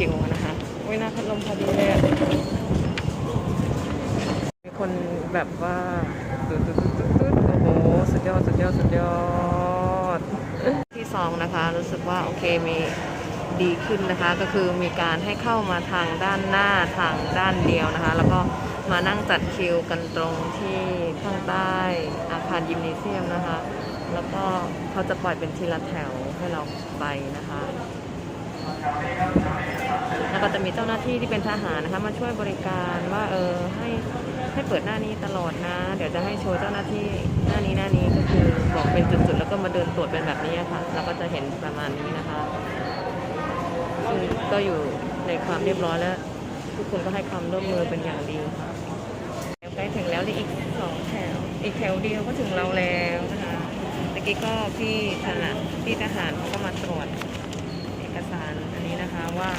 คิวนะคะอุ้ยหน้าพัดลมพอดีเลยอะมีคนแบบว่าตุ๊ดตุ๊ดตุ๊ดตุ๊ดโอ้โห สุดยอด สุดยอด สุดยอด ที่สองนะคะ รู้สึกว่าโอเคมีดีขึ้นนะคะ ก็คือมีการให้เข้ามาทางด้านหน้าทางด้านเดียวนะคะ แล้วก็มานั่งจัดคิวกันตรงที่ข้างใต้อาคารยิมเนเซียมนะคะ แล้วก็เขาจะปล่อยเป็นทีละแถวให้เราไปนะคะ แล้วก็จะมีเจ้าหน้าที่ที่เป็นทหารนะคะ มาช่วยบริการว่าเออให้ให้เปิดหน้านี้ตลอดนะ เดี๋ยวจะให้โชว์เจ้าหน้าที่หน้านี้หน้านี้ก็คือบอกเป็นจุดๆ แล้วก็มาเดินตรวจเป็นแบบนี้ค่ะเราก็จะเห็นประมาณนี้นะคะซึ่งก็อยู่ในความเรียบร้อยแล้ว ทุกคนก็ให้ความร่วมมือเป็นอย่างดีค่ะใกล้ถึงแล้วนี่อีกสองแถวอีกแถวเดียวก็ถึงเราแล้วนะคะตะกี้ก็พี่ทหารพี่ทหารเขาก็มาตรวจ สารอันนี้นะคะว่า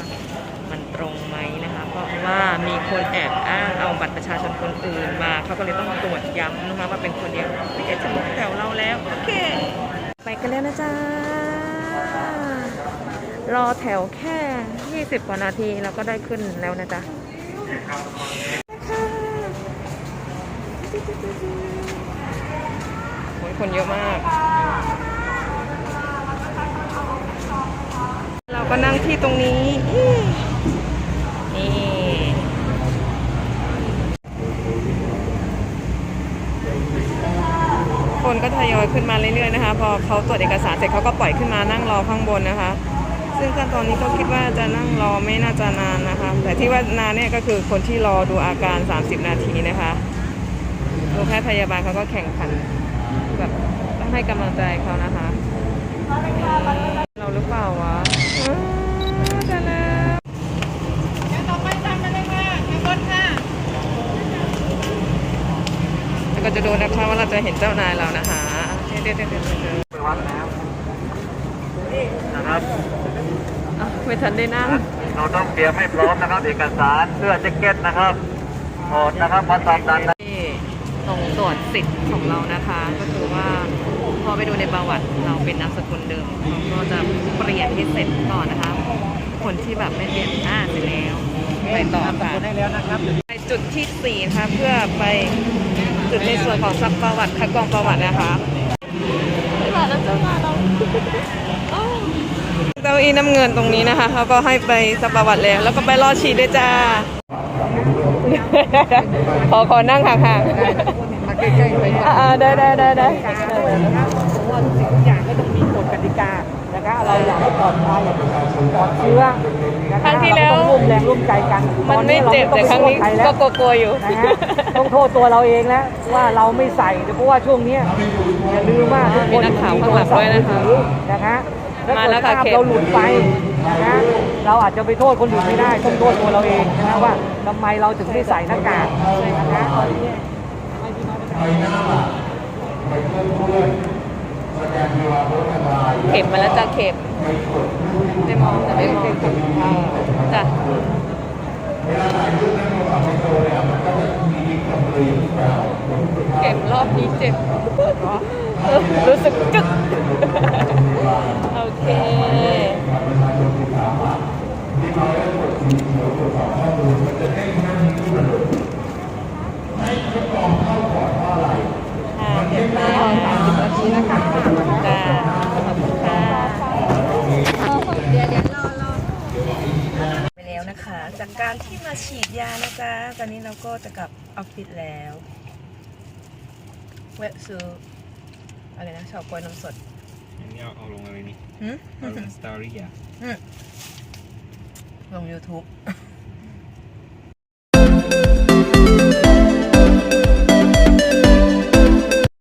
มันตรงไหมนะคะ เพราะว่ามีคนแอบอ้างเอาบัตรประชาชนคนอื่นมาเขาก็เลยต้องตรวจย้ำนะคะว่าเป็นคนเดียวไม่ใช่ถึงแถวเราแล้วโอเค ไปกันแล้วนะจ๊ะรอแถวแค่ 20 กว่านาทีเราก็ได้ขึ้นแล้วนะจ๊ะคนเยอะมาก เราก็นั่งที่ตรงนี้ นี่คนก็ทยอยขึ้นมาเรื่อยๆนะคะ พอเขาตรวจเอกสารเสร็จเขาก็ปล่อยขึ้นมานั่งรอข้างบนนะคะ ซึ่งขั้นตอนนี้ก็คิดว่าจะนั่งรอไม่น่าจะนานนะคะ แต่ที่ว่านานเนี่ยก็คือคนที่รอดูอาการ 30 นาทีนะคะดูแพทย์พยาบาลเขาก็แข่งขันแบบต้องให้กำลังใจเขานะคะ เราหรือเปล่าวะอ้าวได้แล้ว ต่อไปตามมาเลยค่ะข้างบนค่ะ แล้ว ก็จะดูนะคะว่าเราจะเห็นเจ้านายเรานะคะเดี๋ยวเดี๋ยวเดี๋ยวเดี๋ยวเดี๋ยวไปวัดแล้วนะครับไม่ทันได้นั่งเราต้องเตรียมให้พร้อมนะครับ เอกสารเสื้อแจ็คเก็ตนะครับถอดนะครับมาตามดันนที่ตรงตรวจสิทธิ์ของเรานะคะ ก็คือว่าพอไปดูในประวัติเราเป็นนามสกุลเดิมเราก็จะเปลี่ยนให้เสร็จก่อนนะคะ คนที่แบบไม่เปลี่ยนอ่าเสร็จแล้วไปต่อค่ะได้แล้วนะครับไปจุดที่สี่นะคะเพื่อไป จุดในส่วนของซักประวัติคัดกรองประวัตินะคะไม่มาแล้วเจ้ามาเราเก้าอี้น้ำเงินตรงนี้นะคะเขาก็ให้ไปซักประวัติแล้ว แล้วก็ไปรอฉีดด้วยจ้า ขอขอนั่งห่างมาใกล้ๆไปๆอ่าได้ได้ได้ได้นะครับผมว่าทุกอย่างก็ต้องมีกฎกติกานะครับเราอยากให้ปลอดภัยปลอดเชื้อนะครั้งที่แล้วเราต้อ งร่วมแรงร่วมใจกันมันไม่เจ็บแต่ครั้งนี้ก็กลัวๆอยู่นะฮะต้องโทษตัวเราเองแล้วว่าเราไม่ใส่เพราะว่าช่วงเนี้ยอย่าลืมว่าทุกมีคนนักข่าวข้างหลังด้วยนะคะนะคะถ้ามาเกิแล้ดวค่ะภาพเขตเราหลุดไปนะคะเราอาจจะไปโทษคนอื่นไม่ได้ต้องโทษตัวเราเองนะว่าทำไมเราถึงไม่ใส่หน้ากากนะคะตอนนี้ เข็มมาแล้วจ้ะเข็มไม่มองแต่ไม่มองจ้ะเข็มรอบนี้เจ็บเออรู้สึกจึ๊กโอเคค่ะเข็มรอบสามสิบนาทีนะคะจ้าขอบคุณค่ะ ไปแล้วนะคะ จากการที่มา ฉีดยานะจ๊ะ ตอนนี้เราก็จะกลับออฟฟิศแล้วแวะซื้ออะไรนะชาวกล้วยน้ำสด อันนี้เอาเอาลงอะไรนี่หืมเอาลงสตอรี่อะลง YouTube